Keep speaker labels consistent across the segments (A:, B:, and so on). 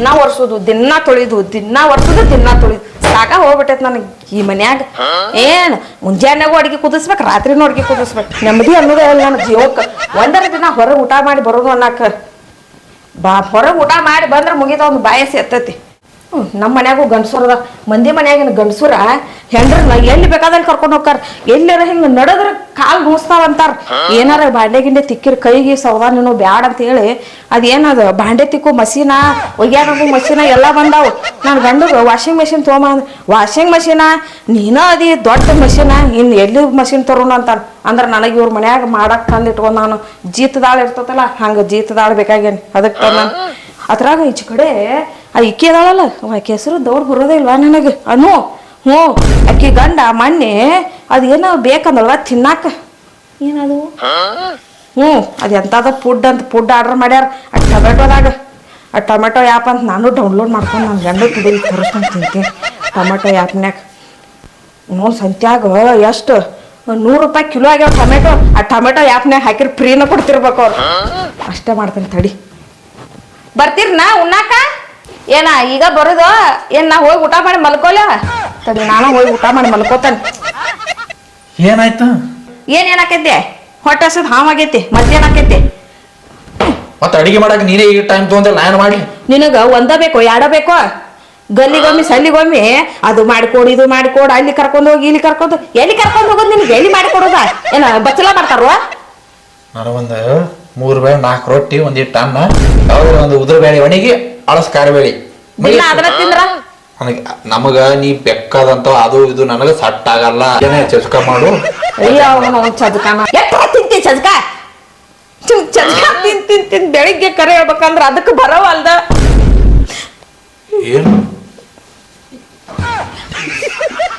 A: ದಿನ ಒರೆಸೋದು ದಿನ್ನ ತೊಳಿದು, ದಿನಾ ವರ್ಸದು ದಿನಾ ತೊಳಿದು. ಸಾಕ ಹೋಗ್ಬಿಟ್ಟೈತೆ ನನಗೆ ಈ ಮನ್ಯಾಗ. ಏನ್, ಮುಂಜಾನೆಗೂ ಅಡಿಗೆ ಕುದಿಸ್ಬೇಕು, ರಾತ್ರಿನೂ ಅಡಿಗೆ ಕುದಿಸ್ಬೇಕು. ನೆಮ್ಮದಿ ಅನ್ನೋದೇ ಅಲ್ಲ ನನ್ನ ಜೀವಕ್ಕೆ. ಒಂದರ ದಿನ ಹೊರಗೆ ಊಟ ಮಾಡಿ ಬರೋದು ಅನ್ನಕ್ಕೆ ಬಾ, ಹೊರಗೆ ಊಟ ಮಾಡಿ ಬಂದ್ರೆ ಮುಗಿದ ಒಂದು ಬಾಯಸಿ ಎತ್ತೈತಿ. ನಮ್ಮ ಮನ್ಯಾಗೂ ಗಂಡಸೂರದ ಮಂದಿ ಮನ್ಯಾಗಿನ ಗಂಡಸೂರ ಹೆಂಡ್ರನ್ನ ಎಲ್ಲಿ ಬೇಕಾದಲ್ಲಿ ಕರ್ಕೊಂಡು ಹೋಗ್ತಾರ? ಎಲ್ಲಾರ ಹಿಂಗ ನಡೆದ್ರ ಕಾಲ್ ಅಂತಾರ. ಏನಾರ ಬಾಂಡೆ ಗಿಂಡೆ ತಿಕ್ಕಿರ ಕೈಗೆ ಸೌದ ನೀನು ಬ್ಯಾಡ ಅಂತ ಹೇಳಿ ಅದೇನದ, ಬಾಂಡೆ ತಿಕ್ಕು ಮಸೀನ ಒಯ್ಯಾಡೋ ಮಸೀನ ಎಲ್ಲ ಬಂದಾವು. ನಾನು ಗಂಡಗ ವಾಷಿಂಗ್ ಮೆಷಿನ್ ತೊಗೊಂಬ ವಾಷಿಂಗ್ ಮಷೀನ ನೀನ ಅದಿ ದೊಡ್ಡ ಮಷೀನ ಇನ್ನು ಎಲ್ಲಿ ಮಷೀನ್ ತರೋಣ ಅಂತಾರ. ಅಂದ್ರೆ ನನಗೆ ಇವ್ರ ಮನ್ಯಾಗ ಮಾಡಕ್ ತಂದಿಟ್ಕೊಂಡು ನಾನು. ಜೀತದಾಳ ಇರ್ತತಲ್ಲ, ಹಂಗ ಜೀತದಾಳ ಬೇಕಾಗೇನಿ ಅದಕ್ಕೆ ತಂದ ಅದ್ರಾಗ ಈಚೆ ಕಡೆ ಆ ಇಕ್ಕಿ ಅದಾಳಲ್ಲ ಆಕೆ ಹೆಸರು ದೌಡ್ ಬರೋದೇ ಇಲ್ವಾ ನನಗೆ? ಅನು ಹ್ಞೂ ಅಕ್ಕಿ ಗಂಡ ಮೊನ್ನೆ ಅದೇನೋ ಬೇಕಂದಲ್ವ ತಿನ್ನಾಕ? ಏನದು? ಹ್ಞೂ ಅದು ಎಂಥದ ಫುಡ್ ಅಂತ ಫುಡ್ ಆರ್ಡರ್ ಮಾಡ್ಯಾರ. ಆ ಟೊಮೆಟೊದಾಗ ಆ ಟೊಮೆಟೊ ಆ್ಯಪ್ ಅಂತ ನಾನು ಡೌನ್ಲೋಡ್ ಮಾಡ್ಕೊಂಡು ನನ್ನ ಗಂಡ ಕುಡಿಲಿ ತರಿಸ್ಕೊಂಡು ತಿಂತೀನಿ ಟೊಮೆಟೊ ಆ್ಯಪ್ನ್ಯಾಗ. ಇನ್ನೊಂದು ಸಂತ್ಯಾಗ ಎಷ್ಟು? ನೂರು ರೂಪಾಯಿ ಕಿಲೋ ಆಗ್ಯಾವ ಟೊಮೆಟೊ. ಆ ಟೊಮೆಟೊ ಆ್ಯಪ್ನ್ಯಾಗ ಹಾಕಿರ್ ಫ್ರೀನ ಕೊಡ್ತಿರ್ಬೇಕು ಅವ್ರು. ಅಷ್ಟೇ ಮಾಡ್ತೀನಿ ತಡಿ. ಬರ್ತೀರಿ ನಾ ಉಣ್ಣಾಕ? ಏನ ಈಗ ಬರೋದು? ಏನ್ ನಾ ಹೋಗಿ ಊಟ ಮಾಡಿ ಮಲ್ಕೋಲ ತಡಿ ನಾನು ಹೋಗಿ ಊಟ ಮಾಡಿ ಮಲ್ಕೋತಾನೆ.
B: ಏನಾಯ್ತು?
A: ಏನ್ ಏನಾಕೈತಿ? ಹೊಟ್ಟೆ ಹಸದ್ ಹಾವಾಗೈತಿ ಮತ್ತೇನಾಕೈತಿ
B: ಮತ್ತೆ ಅಡಿಗೆ ಮಾಡಕ್ ನೀನೇ ಈ ಟೈಮ್ ತಗೊಂಡ್ರೆ ನಾನು ಮಾಡಿ
A: ನಿನಗ ಒಂದ ಬೇಕೋ ಎರಡ ಬೇಕೋ? ಗಲ್ಲಿಗೊಮ್ಮೆ ಸಲ್ಲಿಗೊಮ್ಮೆ ಅದು ಮಾಡಿಕೊಡು ಇದು ಮಾಡಿಕೊಡು ಅಲ್ಲಿ ಕರ್ಕೊಂಡು ಹೋಗಿ ಇಲ್ಲಿ ಕರ್ಕೊಂಡು ಎಲ್ಲಿ ಕರ್ಕೊಂಡು ಹೋಗೋದು ನಿನಗೆ? ಎಲ್ಲಿ ಮಾಡಿಕೊಡೋದ? ಏನ ಬಚ್ಚಲ
B: ಮಾಡ್ತಾರ ಮೂರು ಬೇಳೆ ನಾಲ್ಕು ರೊಟ್ಟಿ ಒಂದಿಟ್ಟು ಅನ್ನ ಯಾವ್ದಾರ ಒಂದು ಉದ್ರ ಬೇಳೆ ಒಣಗಿ ಅಳಸ್ ಕಾರ ಬೇಳೆ.
A: ದಿನ ಅದನ್ನ ತಿಂದ್ರ?
B: ನನಗೆ ನಮಗ ನೀ ಬೆಕ್ಕದಂತ ಅದು ಇದು ನನಗ ಸಟ್ ಆಗಲ್ಲ. ಏನೇ ಚಸ್ಕ ಮಾಡು.
A: ಅಯ್ಯೋ ಅವನು ತಿಂತಿ ಚುಮ್ ತಿನ್ ತಿನ್ ತಿನ್ ಬೆಳಿಗ್ಗೆ ಕರೆ ಹೇಳ್ಬೇಕಂದ್ರ ಅದಕ್ಕೆ ಬರವಲ್ದ
B: ಏನು?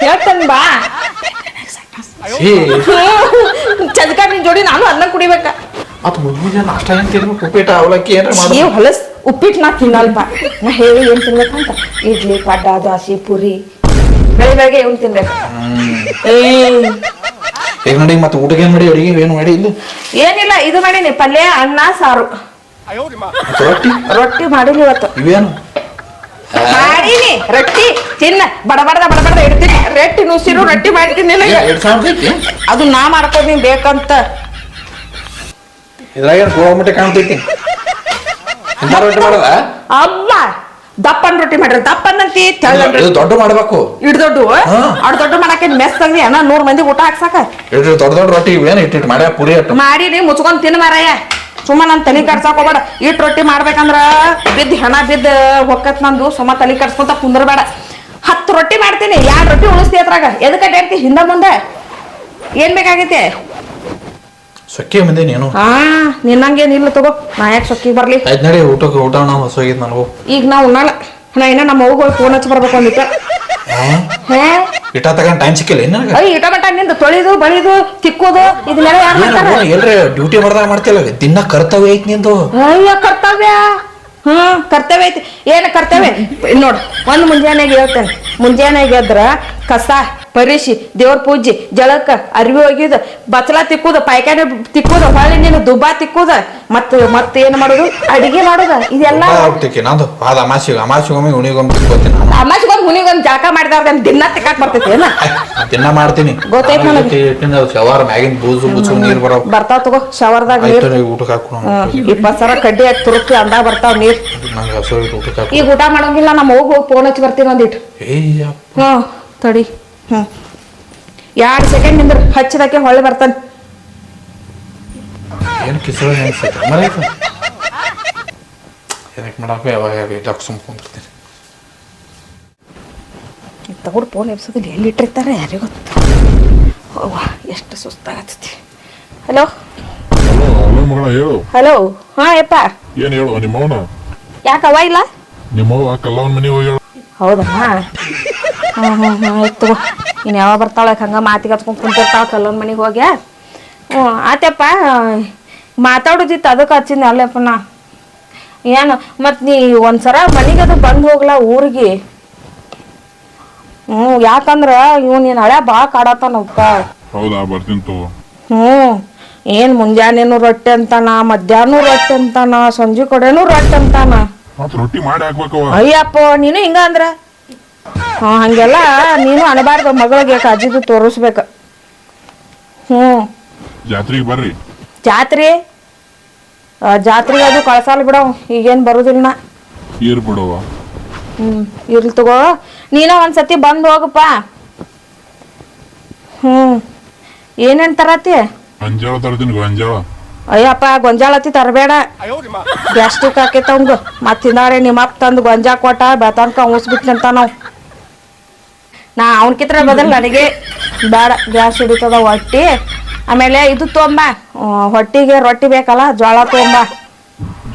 A: ಹೇಳ್ತೇನೆ ಬಾ. ಚಜ್ಕ ನಿನ್ ಜೋಡಿ ನಾನು ಅನ್ನ ಕುಡಿಬೇಕ.
B: ಮತ್ ಮುಂಜಾನೆ ನಾಷ್ಟ ಏನ್ ತಿನ್ಬೇಕು ಉಪ್ಪಿಟ್ಟು ಅವಲಕ್ಕಿ ಏನಾರ ಮಾಡಿ
A: ಹೊಲಸ್ ಉಪ್ಪಿಟ್ಟು ನಾ ತಿನ್ನಲ್ಪ. ನಾ ಹೇಳಿ ಏನ್ ಅಂತ. ಇಡ್ಲಿ ಪಡ್ಡ ದೋಸೆ ಪುರಿ. ಬೆಳೆ ಬೆಳಗ್ಗೆ ಇವ್ನು ತಿನ್ಬೇಕು?
B: ಈಗ ನೋಡಿ ಮತ್ತೆ ಊಟಕ್ಕೆ ಏನ್ ಮಾಡಿ? ಅಡಿಗೆ ಏನು ಮಾಡಿ ಇಲ್ಲಿ?
A: ಏನಿಲ್ಲ ಇದು ಮಾಡೀನಿ. ಪಲ್ಯ ಅನ್ನ ಸಾರು.
B: ಮತ್ತೆ ರೊಟ್ಟಿ?
A: ರೊಟ್ಟಿ ಮಾಡಿನಿ ಇವತ್ತು.
B: ಇವೇನು?
A: ಮಾಡೀನಿ. ರೊಟ್ಟಿ. ತಿನ್ನ. ಬಡಬಡದ ಬಡಬಡದ ಇಡ್ತೀನಿ. ರೊಟ್ಟಿ ನುಸಿರು ರೊಟ್ಟಿ ಮಾಡ್ತೀನಿ ನಿನಗೆ.
B: ಎರಡು ಸಾವಿರ ಐತಿ?
A: ಅದು ನಾ ಮಾಡ್ಕೋತೀನಿ ಬೇಕಂತ.
B: ಇದ್ರಾಗ ಕಾಣ್ತೈತಿ? ಎಂತ ರೊಟ್ಟಿ ಮಾಡದ?
A: ದಪ್ಪನ್ ರೊಟ್ಟಿ ಮಾಡ್ರಿ. ದಪ್ಪನಂತಿ ತೆಳ್ಳನ್
B: ಇದು ದೊಡ್ಡ ಮಾಡ್ಬೇಕು.
A: ಇಡ್ ದೊಡ್ಡ.
B: ಹಾ.
A: ಅಡ್ ದೊಡ್ಡ ಮಾಡಕ್ಕೆ ಮೆಸ್ ತಂದಿ ಅಣ್ಣ ನೂರ್ ಮಂದಿ ಊಟ ಹಾಕ್ಸಾಕ.
B: ಇಡ್ರಿ ದೊಡ್ಡ ದೊಡ್ಡ ರೊಟ್ಟಿ ಇವೇನು ಇಟ್ಟಿಟ್ಟು ಮಾಡ್ಯಾ? ಪುರಿ ಅಟ್ಟು
A: ಮಾಡಿನಿ ಮುಚ್ಕೊಂಡ್ ತಿನ್ ಮಾರಾಯ. ಸುಮ್ಮ ನನ್ ತಲೆ ಕಡ್ಸಾಕ್ ಹೋಗ್ಬೇಡ. ಇಟ್ ರೊಟ್ಟಿ ಮಾಡ್ಬೇಕಂದ್ರ ಬಿದ್ದ ಹೆಣ ಬಿದ್ದ ಹೊಕ್ಕತ್ ನಂದು. ಸುಮ್ಮ ತಲೆ ಕಡ್ಸ್ಕೊಂತ ಕುಂದ್ರಬೇಡ. ಹತ್ತು ರೊಟ್ಟಿ ಮಾಡ್ತೀನಿ. ಎರಡ್ ರೊಟ್ಟಿ ಉಳಿಸ್ತಿ ಅದ್ರಾಗ? ಎದಕ್ಕೆ ಅಡ್ಯಾಡ್ತಿ ಹಿಂದ ಮುಂದೆ? ಏನ್ ಬೇಕಾಗೈತೆ
B: ಸೊಕ್ಕೆ ಬಂದೆ ನೀನು.
A: ಹಾ ನಿನ್ನಂಗೇನಿಲ್ಲ ತಗೋ. ನಾ ಯಾಕೆ ಸೊಕ್ಕಿ ಬರ್ಲಿ?
B: ಆಯ್ತು ನಡಿ ಊಟಕ್ಕೆ ಊಟ ನಾವು ಹೊಸೋಗಿದ್ ನನಗೂ.
A: ಈಗ ನಾವು ಉಣ್ಣಲ್ಲ. ನಾ ಇನ್ನ ನಮ್ಮ ಅವ್ಗ ಹೋಗಿ ಫೋನ್ ಹಚ್ಚಿ ಬರ್ಬೇಕು ಅಂದಿತ್ತ ಹೇ?
B: ಇಟ್ಟ ತಗೊಂಡ್ ಟೈಮ್ ಸಿಕ್ಕಿಲ್ಲ ಏನ್ ನನಗೆ?
A: ಅಯ್ಯ ಇಟ ಮಟ ನಿಂದು ತೊಳಿದು ಬಳಿದು ತಿಕ್ಕೋದು ಇದನ್ನೆಲ್ಲ ಯಾರು ಮಾಡ್ತಾರ?
B: ಡ್ಯೂಟಿ ಮಾಡ್ದಾಗ ಮಾಡ್ತಿಲ್ಲ ದಿನ ಕರ್ತವ್ಯ ಐತಿ ನಿಂದು.
A: ಅಯ್ಯ ಕರ್ತವ್ಯ. ಹ್ಮ್ ಕರ್ತವ್ಯ ಐತಿ. ಏನು ಕರ್ತವ್ಯ? ನೋಡು ಒಂದ್ ಮುಂಜಾನೆಗೆ ಹೇಳ್ತೇನೆ ಮುಂಜಾನೆಗೆ ಎದ್ರ ಕಸ ಪರಿಶಿ ದೇವ್ರ ಪೂಜೆ ಜಳಕ ಅರ್ವಿ ಒಗಿದ ಬಚ್ಚಲ ತಿಕ್ಕುದ ಪಾಯ್ಕಾನೆ ತಿಕ್ಕುದ ಹೊಳ್ಳಿ ನೀನು ದುಬ್ಬಾ ತಿಕ್ಕುದ ಮತ್ತ ಮತ್ತ ಏನ್ ಮಾಡೋದು? ಅಡಿಗೆ ಮಾಡೋದ? ಇದೆಲ್ಲ
B: ಆಗ್ಬಿಟ್ಟಿಕ್ಕೆ ನಂದು ಅದ ಅಮಾಸಿಗೆ ಅಮಾಸಿಗೊಮ್ಮೆ ಉಣಿಗೊಮ್ಮೆ ತಿಕ್ಕೋತೀನಿ ನಾನು.
A: ಅಮ್ಮಾಜಿಗೊಂದ್ ಹುನಿಗೊಂದ್ ಜಾಕ ಮಾಡಿದಾರ ದಿನ ತಿಕ್ಕಾಕ್ ಬರ್ತೈತಿ ಏನ?
B: ದಿನಾ ಮಾಡ್ತೀನಿ.
A: ಗೊತ್ತೈತ್ ನನಗೆ.
B: ಶವರ್ ಮ್ಯಾಗಿನ ಬೂಜು ಬುಸು ನೀರ್ ಬರೋ
A: ಬರ್ತಾವ ತಗೋ ಶವರ್ದಾಗ ನೀರ್.
B: ಊಟಕ್ಕೆ ಹಾಕೋಣ
A: ಇಪ್ಪತ್ ಸಾವಿರ ಕಡ್ಡಿ ಹಾಕಿ ತುರುಕಿ ಅಂದ ಬರ್ತಾವ ನೀರ್.
B: ನಂಗೆ ಹಸು ಊಟಕ್ಕೆ
A: ಈಗ ಊಟ ಮಾಡೋಂಗಿಲ್ಲ ನಮ್ಮ ಹೋಗಿ ಹೋಗಿ ಫೋನ್ ಹಚ್ಚಿ ಬರ್ತೀನಿ ಒಂದಿಟ್ಟು
B: ಹ್ಮ್.
A: ಹ್ಞೂ ತಡಿ. ಹ್ಞೂ ಎರಡು ಸೆಕೆಂಡ್ ನಿಂದ್ರ ಹಚ್ಚದಕ್ಕೆ ಹೊಳ್ಳಿ ಬರ್ತಾನೆ.
B: ಏನು ಮರ ಏನಕ್ಕೆ ಮಾಡಕ್ಕೆ ಯಾವಾಗ ಯಾವಾಗ ಸುಮ್ ಕುಂದಿರ್ತೀನಿ
A: ತಗೊಂಡು ಫೋನ್ ಎಬ್ಸೋದಿಲ್ಲ. ಎಲ್ಲಿ ಇಟ್ಟಿರ್ತಾರೆ ಯಾರಿಗೂ ಗೊತ್ತು. ಅವ್ವ ಎಷ್ಟು ಸುಸ್ತಾಗತ್ತೈತಿ. ಹಲೋ
C: ಹಲೋ ಹಲೋ ಮಗಳ ಹೇಳು.
A: ಹಲೋ ಹಾ ಯಪ್ಪ.
C: ಏನ್ ಹೇಳು ನಿಮ್ಮವನ
A: ಅವ ಇಲ್ಲ?
C: ನಿಮ್ಮವ್ವ ಕಲ್ಲವನ್ ಮನೆ ಹೋಗಿ ಹೇಳು
A: ಹೌದಾ? ಹಾಂ ಹ್ಞೂ ಆಯ್ತು ಇನ್ನು ಯಾವಾಗ ಬರ್ತಾಳೆ ಹಂಗೆ ಮಾತಿಗೆ ಹಚ್ಕೊಂಡು ಕುಂತಿರ್ತಾಳೆ ಕಲ್ಲೊಂದು ಮನೆಗೆ ಹೋಗ್ಯಾ ಹ್ಞೂ ಆತಪ್ಪ ಮಾತಾಡೋದಿತ್ತು ಅದಕ್ಕೆ ಹಚ್ಚಿದ್ದೆ ಅಲ್ಲಪ್ಪ ನಾ ಏನು ಮತ್ತು ನೀ ಒಂದ್ಸರ ಮನೆಗೆ ಅದು ಬಂದು ಹೋಗ್ಲಾ ಊರಿಗೆ. ಹ್ಞೂ ಯಾಕಂದ್ರೆ ಇವ್ ನೀನು ಹಳೆ ಭಾಳ ಕಾಡತ್ತಾನಪ್ಪ
C: ಹೌದಾ ಬರ್ತೀನಿ ತಗೋ.
A: ಹ್ಞೂ ಏನು ಮುಂಜಾನೆನೂ ರೊಟ್ಟಿ ಅಂತಾನ ಮಧ್ಯಾಹ್ನ ರೊಟ್ಟಿ ಅಂತಾನ ಸಂಜೆ ಕಡೆನೂ ರೊಟ್ಟಿ ಅಂತಾನ.
C: ರೊಟ್ಟಿ ಮಾಡಿ
A: ಅಯ್ಯಪ್ಪ ನೀನು ಹಿಂಗ ಅಂದ್ರ? ಹಾ ಹಂಗೆಲ್ಲ ನೀನು ಅನಬಾರ್ದು ಮಗಳಿಗೆ ಕಾಜಿದು ತೋರಿಸ್ಬೇಕ. ಹ್ಞೂ
C: ಜಾತ್ರೆಗೆ ಬರ್ರಿ.
A: ಜಾತ್ರೆ? ಜಾತ್ರೆಗೆ ಅದು ಕಳ್ಸಲ್ಲ ಬಿಡವ್ ಈಗೇನು ಬರುದಿಲ್ಲ ನಾ
C: ಈರ್ ಬಿಡುವ
A: ಹ್ಮ್ ಇರ್ಲಿ ತಗೋ. ನೀನ ಒಂದ್ಸತಿ ಬಂದು ಹೋಗಪ್ಪ. ಹ್ಮ್. ಏನೇನ್ ತರತಿ?
C: ಗೊಂಜಾಳ ತರ್ತೀನಿ ಗೊಂಜಾಳ.
A: ಅಯ್ಯಪ್ಪ ಗೊಂಜಾಳತಿ ತರಬೇಡ. ಗ್ಯಾಸ್ಟಿಕ್ ಹಾಕೈತ ಅವಂಗ ಮತ್ತಿಂದಾರೆ ನಿಮ್ಮ ಅಪ್ಪ ತಂದು ಗೊಂಜಾಳ ಕೊಟ್ಟ ಬೆತನ್ಕ ಉಳಿಸ್ಬಿಟ್ನಂತ ನಾವು. ನಾ ಅವ್ನ ಕಿತ್ರ ಬದಲು ನನಗೆ ಬೇಡ ಗ್ಯಾಸ್ ಹಿಡಿತದ ಹೊಟ್ಟಿ. ಆಮೇಲೆ ಇದು ತೊಂಬ. ಹೊಟ್ಟಿಗೆ ರೊಟ್ಟಿ ಬೇಕಲ್ಲ ಜೋಳ ತೊಂಬ.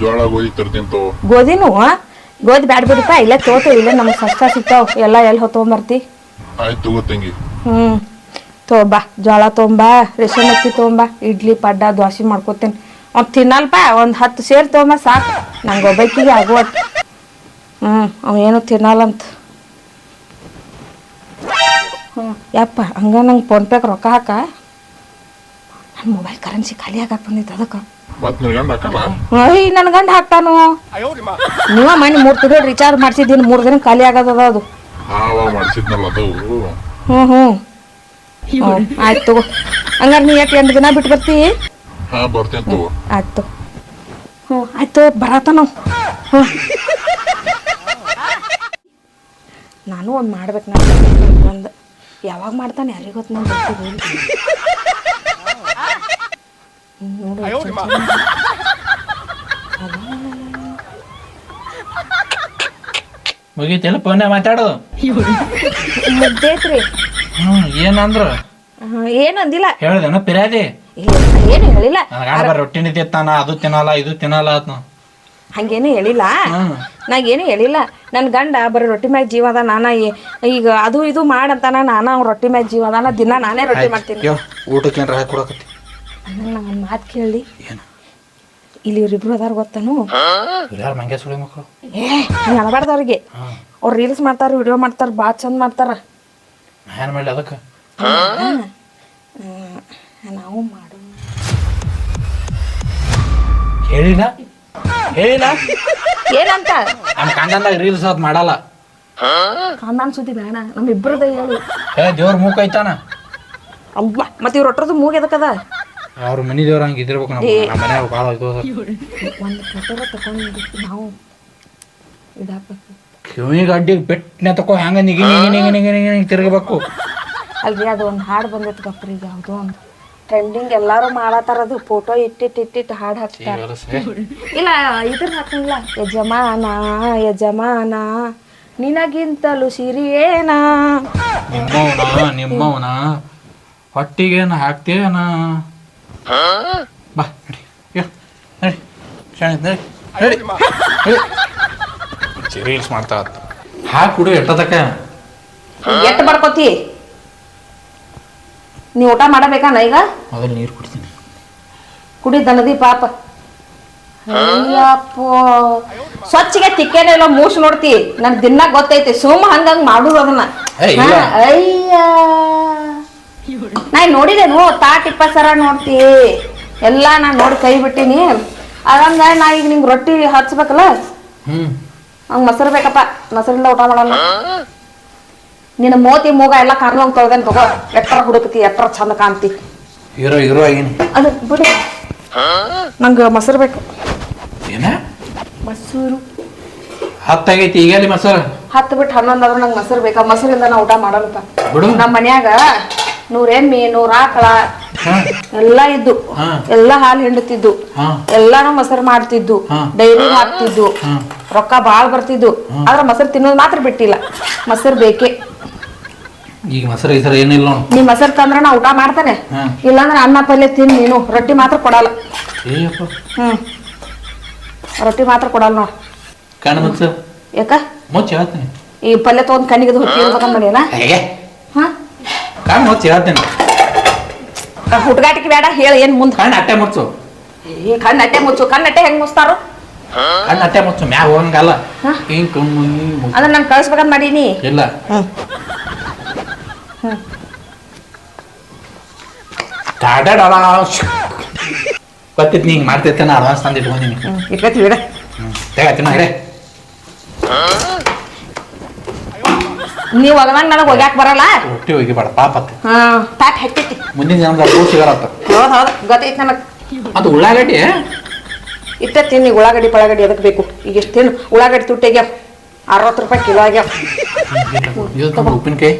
C: ಜೋಳ ಗೋಧಿ ತರ್ತೀನಿ
A: ಗೋಧಿನೂ ಗೋಧಿ ಬ್ಯಾಡ ಬಿಡಪ್ಪ ಇಲ್ಲ ತೋಟ ಇಲ್ಲ ನಮ್ಗೆ ಸಸ್ತ ಸಿಗ್ತಾವ. ಎಲ್ಲ ಎಲ್ಲಿ ಹೊತ್ಕೊಂಬರ್ತಿ
C: ಆಯ್ತು ತಗೋ ತಂಗಿ.
A: ಹ್ಞೂ ತೊಂಬ ಜೋಳ ತೊಂಬ ರೇಷನ್ ಅಕ್ಕಿ ತೊಂಬ ಇಡ್ಲಿ ಪಡ್ಡ ದೋಸೆ ಮಾಡ್ಕೊತೇನೆ. ಅವ್ನು ತಿನ್ನಲ್ಪ ಒಂದು ಹತ್ತು ಸೇರು ತೊಂಬ ಸಾಕು. ನಂಗೆ ಒಬ್ಬಕ್ಕಿಗೆ ಆಗುವ ಹ್ಮ್ ಹ್ಞೂ ಅವೇನು ತಿನ್ನಲ್ಲಂತ. ಯಪ್ಪ ಹಂಗ ನಂಗೆ ಫೋನ್ಪೇಗೆ ರೊಕ್ಕ ಹಾಕ? ನನ್ನ ಮೊಬೈಲ್ ಕರೆನ್ಸಿ ಖಾಲಿ ಆಗಕ್ಕೆ ಬಂದಿತ್ತು ಅದಕ್ಕೆ. ಅಯ್ಯ ನನ್ನ ಗಂಡ ಹಾಕ್ತಾನು? ನೀವ ಮನೆ ಮೂರು ತಿಂಗಳು ರಿಚಾರ್ಜ್ ಮಾಡ್ಸಿದ್ದೀನಿ ಮೂರು ದಿನ ಖಾಲಿ ಆಗದದ ಅದು. ಹ್ಞೂ ಹ್ಞೂ ಆಯ್ತು ತಗೋ. ಹಂಗಾರೆ ನೀ ಯಾಕೆ ಎಂಟು ದಿನ ಬಿಟ್ಟು ಬರ್ತಿ? ಆಯ್ತು ಹ್ಞೂ ಆಯ್ತು ಬರತ್ತ ನಾವು. ಹ್ಞೂ ನಾನು ಒಂದು ಮಾಡ್ಬೇಕು ನಾನು. ಒಂದು ಯಾವಾಗ ಮಾಡ್ತಾನೆ ಯಾರಿಗೆ ಗೊತ್ತು ನಾನು ನೋಡು.
B: ಮುಗೀತಿಲ್ಲ ಫೋನ್ಯಾಗ ಮಾತಾಡೋದು
A: ಮುಗ್ದೈತ್ರಿ
B: ಹ್ಮ್ ಏನಂದ್ರು?
A: ಹ್ಞೂ ಏನು ಅಂದಿಲ್ಲ.
B: ಹೇಳ್ದೇನ ಪಿರಾದಿ?
A: ಇಲ್ಲ ಏನು ಹೇಳಿಲ್ಲ.
B: ರೊಟ್ಟಿನ ತಿತ್ತಾನ ಅದು ತಿನ್ನಲ್ಲ ಇದು ತಿನ್ನಲ್ಲ ಅದ್ನ
A: ಹಂಗೇನು ಹೇಳಿಲ್ಲ.
B: ಹ್ಮ್.
A: ನಾಗೇನು ಹೇಳಿಲ್ಲ. ನನ್ನ ಗಂಡ ಬರೀ ರೊಟ್ಟಿ ಮ್ಯಾಗ ಜೀವ ಅದ ನಾನ ಈಗ ಅದು ಇದು ಮಾಡಂತಾನ. ನಾನು ಅವ್ನ ರೊಟ್ಟಿ ಮ್ಯಾಗ ಜೀವ ಅದಾನ. ದಿನ ನಾನೇ ರೊಟ್ಟಿ ಮಾಡ್ತೀನಿ.
B: ಊಟಕ್ಕೆ ಏನ್ರ ಹಾಕಿ ಕೊಡಕತ್ತಿ?
A: ಒಂದು ಮಾತು ಕೇಳಿ
B: ಏನು?
A: ಇಲ್ಲಿ ಇವ್ರಿಬ್ರು ಅದಾರ ಗೊತ್ತಾನು?
B: ಯಾರು ಮಂಗೆ ಸುಳಿ ಮಕ್ಕಳು
A: ಏ ಹಂಗೆ ಅನಬಾರ್ದು ಅವ್ರಿಗೆ. ಅವ್ರು ರೀಲ್ಸ್ ಮಾಡ್ತಾರ ವಿಡಿಯೋ ಮಾಡ್ತಾರ ಭಾಳ ಚಂದ ಮಾಡ್ತಾರ.
B: ಏನು ಮಾಡಲಿ ಅದಕ್ಕೆ.
A: ನಾವು ಮಾಡು
B: ಹೇಳಿಲ್ಲ ಹೇಳಿಲ್ಲ
A: ಏನಂತ?
B: ನಮ್ಮ ಕಾಂಡಂದಾಗ ರೀಲ್ಸ್ ಅದು ಮಾಡಲ್ಲ.
A: ಕಾಂದಾನ್ ಸುದ್ದಿ ಬೇಡ ನಮ್ಮಿಬ್ರದ ಹೇಳು.
B: ಏ ದೇವ್ರ ಮೂಕ ಐತಾನ?
A: ಅವ್ವ ಮತ್ತೆ ಇವ್ರ ಒಟ್ಟರದು ಮೂಗ್ ಎದಕ್ಕದ
B: ಅವ್ರ ಮನಿ ದೇವ್ರ ಹಂಗೆ ಇದಿರ್ಬೇಕು ನಮ್ಮ ನಮ್ಮ ಮನ್ಯಾಗ ಭಾಳ ಅದ.
A: ಒಂದು ಫೋಟೋ ತಗೊಂಡು ನಾವು. ಇದಾಕ್ಬೇಕು
B: ಕಿವಿಗೆ ಅಡ್ಡಿಗೆ ಬೆಟ್ಟನೆ ತಕೋ ಹಂಗ ನಿಗಿ ನಿಗಿ ನಿಗಿ ನಿಗಿ ನಿಗಿ ತಿರ್ಗಬೇಕು.
A: ಅಲ್ರಿ ಅದು ಒಂದು ಹಾಡು ಬಂದೈತೆ ಗಪ್ರಿ ಯಾವುದೋ ಒಂದು. ಟ್ರೆಂಡಿಂಗ್ ಎಲ್ಲಾರು ಮಾಡತ್ತಾರ ಅದು. ಫೋಟೋ ಇಟ್ಟಿಟ್ಟು ಇಟ್ಟಿಟ್ಟು ಹಾಡು ಹಾಕ್ತಾರ. ಇಲ್ಲ ಇದ್ರ ಹಾಕಂಗಿಲ್ಲ ಯಜಮಾನ ಯಜಮಾನ ನಿನಗಿಂತಲೂ ಸಿರಿ
B: ನಿಮ್ಮವನ ನಿಮ್ಮವನ? ಹೊಟ್ಟಿಗೇನು ಹಾಕ್ತೇನ ಬಾ ನಡಿ. ನಡಿ. ಶಾಣೆ ನಡಿ. ನಡಿ. ರೀಲ್ಸ್ ಮಾಡ್ತಾ
A: ಎಟ್ಟು ಮಾಡ್ಕೋತಿ? ನೀ ಊಟ ಮಾಡಬೇಕಾನ ಈಗ?
B: ಮೊದಲು ನೀರು ಕುಡಿತೀನಿ.
A: ಕುಡಿ ದನದಿ ಪಾಪ. ಅಯ್ಯಪ್ಪೋ. ಸ್ವಚ್ಛಗೆ ತಿಕ್ಕೇನೆ ಇಲ್ಲ ಮೂಸ್ ನೋಡ್ತಿ. ನನ್ ದಿನ ಗೊತ್ತೈತಿ ಸುಮ್ಮ ಹಂಗಂಗ್ ಮಾಡುದು ಅದನ್ನ.
B: ಏ, ಇಲ್ಲ.
A: ಹಾ, ಅಯ್ಯ. ನಾ ನೋಡಿದೇನು ತಾ ಟಿಪ್ಪ ಸರ ನೋಡ್ತಿ. ಎಲ್ಲಾ ನಾ ನೋಡಿ ಕೈ ಬಿಟ್ಟಿನಿ. ಅದಂಗ ನಾ ಈಗ ನಿಂಗೆ ರೊಟ್ಟಿ ಹಚ್ಬೇಕಲ್ಲ?
B: ಹ್ಮ್.
A: ಹಂಗ ಮೊಸರು ಬೇಕಪ್ಪ ಮೊಸರಿಂದ ಊಟ ಮಾಡಲ್ಲ. ನಿನ್ನ ಮೋತಿ ಮೂಗ ಎಲ್ಲ ಕರ್ನಂಗ್ ತೊಳ್ದೇನ್ ತಗೋ. ಎತ್ತರ ಹುಡುಕ್ತಿ ಎತ್ತರ ಚಂದ ಕಾಣ್ತಿ.
B: ಹೀರೋ ಹೀರೋ ಆಗಿನಿ
A: ಅದು ಬಿಡಿ. ನಂಗೆ ಮೊಸರು ಬೇಕು.
B: ಏನ?
A: ಮೊಸರು.
B: ಹತ್ತಾಗೈತಿ ಈಗಲ್ಲಿ ಮೊಸರು?
A: ಹತ್ತು ಬಿಟ್ಟು ಹನ್ನೊಂದು ಆದ್ರೆ ನಂಗೆ ಮೊಸರು ಬೇಕಾ? ಮೊಸರಿಂದ ನಾ ಊಟ ಮಾಡಲ್ಲಪ್ಪ
B: ಬಿಡು.
A: ನಮ್ಮ ಮನ್ಯಾಗ ನೂರ ಎಮ್ಮಿ ನೂರ ಆಕಳ ಎಲ್ಲ ಇದ್ದು. ಎಲ್ಲ ಹಾಲು ಹಿಂಡುತ್ತಿದ್ದು ಎಲ್ಲಾನು ಮೊಸರು ಮಾಡ್ತಿದ್ದು. ಡೈರಿ ಹಾಕ್ತಿದ್ದು ರೊಕ್ಕ ಬಾಳ್ ಬರ್ತಿದ್ದು. ಆದ್ರೆ ಮೊಸರು ತಿನ್ನೋದು ಮಾತ್ರ ಬಿಟ್ಟಿಲ್ಲ. ಮೊಸರು ಬೇಕೇ.
B: ಈಗ ಮೊಸರು ಈ ಸರ ಏನಿಲ್ಲ ನೋಡು.
A: ನೀ ಮೊಸರು ತಂದ್ರೆ ನಾ ಊಟ ಮಾಡ್ತಾನೆ.
B: ಹಾ.
A: ಇಲ್ಲಾಂದ್ರೆ ಅನ್ನ ಪಲ್ಯ ತಿನ್ ನೀನು. ರೊಟ್ಟಿ ಮಾತ್ರ ಕೊಡಲ್ಲ.
B: ಏಯಪ್ಪ
A: ಹ್ಮ್. ರೊಟ್ಟಿ ಮಾತ್ರ ಕೊಡಲ್ಲ ನೋಡ್.
B: ಕಣ್ಣು ಮುಚ್ಚ
A: ಯಾಕ?
B: ಮುಚ್ಚಿ ಹೇಳ್ತೀನಿ.
A: ಈ ಪಲ್ಯ ತಗೊಂಡ್ ಕಣ್ಣಿಗೆ ಹೊತ್ತಿ
B: ಹೇಗೆ?
A: ಹಾ?
B: ಕಣ್ಣು ಮುಚ್ಚಿ ಹೇಳ್ತೀನಿ.
A: ಹುಟ್ಗಾಟಿಕೆ ಬೇಡ ಹೇಳ ಏನ್ ಮುಂದೆ.
B: ಕಣ್ಣು ಅಟ್ಟೆ ಮುಚ್ಚು.
A: ಈ ಕಣ್ಣು ಅಟ್ಟೆ ಮುಚ್ಚು. ಕಣ್ಣು ಅಟ್ಟೆ ಹೆಂಗ್ ಮುಚ್ತಾರು?
B: ಕಣ್ಣು ಅಟ್ಟೆ ಮುಚ್ಚು ಮ್ಯಾಗ ಹೋಗಂಗಲ್ಲ.
A: ಹಾ?
B: ಹಿಂಗ್ ಕಣ್ಣು ಹಿಂಗ್ ಮುಚ್ಚು.
A: ಅಂದ್ರೆ ನಾನು ಕಳ್ಸ್ಬೇಕಂತ ಮಾಡೀನಿ.
B: ಇಲ್ಲ. ಗೊತ್ತಿತ್ತು ಹಿಂಗೆ ಮಾಡ್ತೈತೆ ನಾನು ಅಡ್ವಾನ್ಸ್ ತಂದು ಇಟ್ಕೊಂಡಿನಿ
A: ಇಟ್ಕೊತೀವಿ ಬಿಡ
B: ತೆಗತ್ತಿನ ಹಿಡೇ
A: ನೀವು ಒಗದಂಗ ನನಗೆ ಒಗ್ಯಾಕ ಬರಲ್ಲ?
B: ಹೊಟ್ಟಿ ಹೋಗಿ ಬೇಡ ಪಾಪ
A: ಹಾಂ ಪ್ಯಾಕ್ ಹೆಕ್ಕೈತಿ
B: ಮುಂದಿನ ಜನ ಸಿಗರತ್ತ
A: ಹೌದು ಹೌದು ಗೊತ್ತೈತಿ ನನಗೆ.
B: ಅದು ಉಳ್ಳಾಗಡ್ಡಿ
A: ಇತ್ತ ತಿನ್ನಿ ಉಳ್ಳಾಗಡ್ಡಿ ಪಳಾಗಡ್ಡಿ ಅದಕ್ಕೆ ಬೇಕು? ಈಗ ಎಷ್ಟು ತಿನ್ನು ಉಳ್ಳಾಗಡ್ಡಿ ತುಟ್ಟಾಗ್ಯಾವ ಅರವತ್ತು ರೂಪಾಯಿ ಕಿಲೋ ಆಗ್ಯಾವ.
B: ಉಪ್ಪಿನಕಾಯಿ.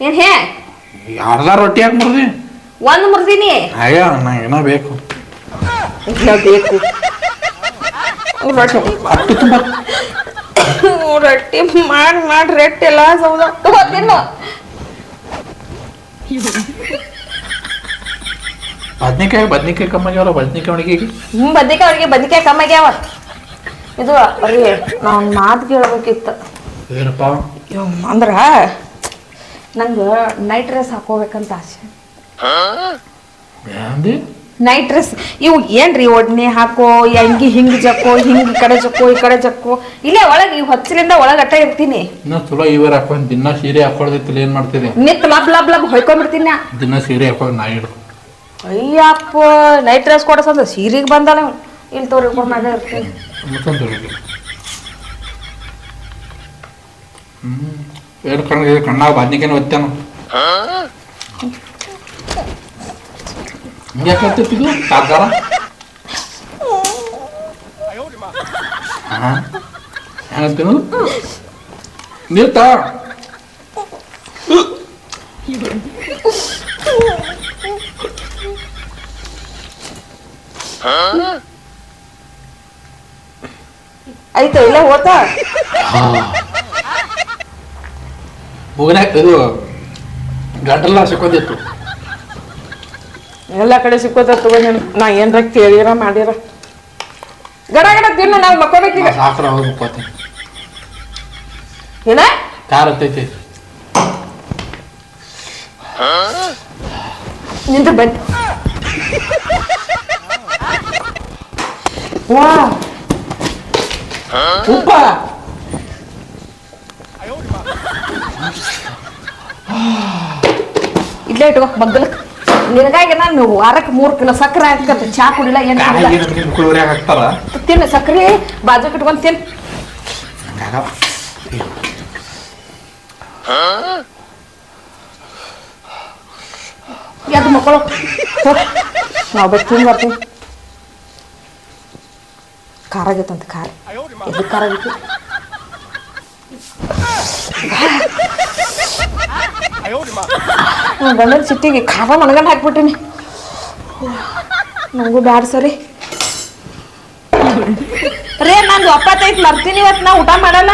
A: ಏನ್ ಹೇ?
B: ಅರ್ಧ ರೊಟ್ಟಿ ಯಾಕೆ ಮುರ್ದಿ?
A: ಒಂದ್ ಮುರ್ದಿನಿ.
B: ಅಯ್ಯೋ ನಂಗೆ ಏನೋ ಬೇಕು.
A: ಬೇಕು. ರೊಟ್ಟಿ
B: ಅಟ್ಟು ತುಂಬ.
A: ರೊಟ್ಟಿ ಮಾಡಿ ಮಾಡಿ ರೊಟ್ಟಿ ಎಲ್ಲ ಸೌದ. ತಿನ್ನು.
B: ಬದ್ನಿಕಾಯಿ ಬದ್ನಿಕಾಯಿ ಕಮ್ಮಾಗ್ಯಾವಲ್ಲ ಬದ್ನಿಕಾಯಿ ಒಣಗಿಗೆ
A: ಹ್ಮ್ ಬದ್ನಿಕಾಯಿ ಅವ್ರಿಗೆ ಬದ್ನಿಕಾಯಿ ಕಮ್ಮಿ ಆಗ್ಯಾವ ಇದು ಬರೀ ನಾವು ಮಾತು ಕೇಳ್ಬೇಕಿತ್ತು.
B: ಏನಪ್ಪ?
A: ಅಂದ್ರ ನಂಗೆ ನೈಟ್ ಡ್ರೆಸ್ ಹಾಕೋಬೇಕಂತ ಆಸೆ. ನೈಟ್ ಡ್ರೆಸ್ ಇವು ಏನ್ರಿ ಒಡ್ನೆ ಹಾಕೋ ಅಂಗಿ ಹಿಂಗ್ ಜಕ್ಕೋ ಹಿಂಗ್ ಈ ಕಡೆ ಜಕ್ಕೋ ಈ ಕಡೆ ಜಕ್ಕೋ? ಇಲ್ಲೇ ಒಳಗೆ ಈ ಹೊಚ್ಚಲಿಂದ ಒಳಗೆ ಅಟ್ಟ ಇರ್ತೀನಿ.
B: ನಾ ಚಲೋ ಇವರು ಹಾಕೊಂಡು ದಿನ ಸೀರೆ ಹಾಕೊಳ್ದಿತ್ತಿಲ್ಲ ಏನ್ ಮಾಡ್ತೀರಿ?
A: ನಿತ್ ಲಬ್ ಲಬ್ ಲಬ್ ಹೊಯ್ಕೊಂಡ್ಬಿಡ್ತೀನಿ ನಾ.
B: ದಿನ ಸೀರೆ ಹಾಕೊಂಡು ನಾ ಹಿಡ್ದು
A: ಅಯ್ಯಪ್ಪ ನೈಟ್ ಡ್ರೆಸ್ ಕೊಡಸಂದ್ರೆ ಸೀರೆಗೆ ಬಂದಲ್ಲ. ಇಲ್ಲಿ ತೋರಿ ಮಾಡ್ತೀನಿ ಇರ್ತೀನಿ
B: ಮತ್ತೊಂದು ಏನು ಕಣ್ಣಿಗೆ ಕಣ್ಣಾಗ ಬಾದ್ನಿಕೇನು ಒತ್ತಾನ ಹಿಂಗ್ಯಾಕೆ ಹತ್ತಿದ್ದು ಕಾರ್ಕಾರ ನಿಲ್ತ.
A: ಆಯ್ತು ಇಲ್ಲ ಹೋತಾ
B: ಮೂಗನ್ಯಾಗ ಇದು ಗಂಟೆಲ್ಲ ಸಿಕ್ಕೋದಿತ್ತು
A: ಎಲ್ಲ ಕಡೆ ಸಿಕ್ಕೋತ ತಗೊಂಡ್ ನಾ ಏನ್ರ ಕೇಳಿರ ಮಾಡಿರ. ಗಡ ಗಡ ತಿನ್ನ ನಾವು ಮಕ್ಕೋಬೇಕೀಗ.
B: ಸಾಕ್ರ ಹೋಗಿ ಮುಕ್ಕೋತೀನಿ
A: ಏನ?
B: ಕಾರ್ ಹತ್ತೈತಿ.
A: ನಿಂತು ಬಂದ್ ವಾ.
B: ಉಪ್ಪ.
A: ಇಲ್ಲೇ ಇಟ್ಕೋ ಮಗ್ಗಲಕ್ ನಿನಗಾಗಿ ನಾನು ವಾರಕ್ಕೆ ಮೂರು ಕಿಲೋ ಸಕ್ಕರೆ ಹಾಕಂತ ಚಾ ಕುಡಿಲ್ಲ ಏನು ಕುಡಿಲ್ಲ?
B: ಹಾಕ್ತಾರ?
A: ತಿನ್ನು ಸಕ್ಕರೆ ಬಾಜು ಇಟ್ಕೊಂಡು ತಿನ್.
B: ಯಾದು
A: ಯಾಕೆ ಮಕ್ಕಳು. ನಾವು ಬೇಕು ತಿಂದು ಬರ್ತೀವಿ ಖಾರ ಆಗೈತಂತ ಖಾರ. ಎಲ್ಲಿ ಖಾರ ಆಗೈತಿ. ಗಂಡನ ಸಿಟ್ಟಿಗೆ ಖಾರ ಮಣಗಂಡು ಹಾಕ್ಬಿಟ್ಟಿನಿ ನಂಗೂ ಬ್ಯಾಡ ಸರಿ. ರೇ, ನಂದು ತೈತ್ ಮರ್ತೀನಿ ಇವತ್ತು ನಾ ಊಟ ಮಾಡಲ್ಲ.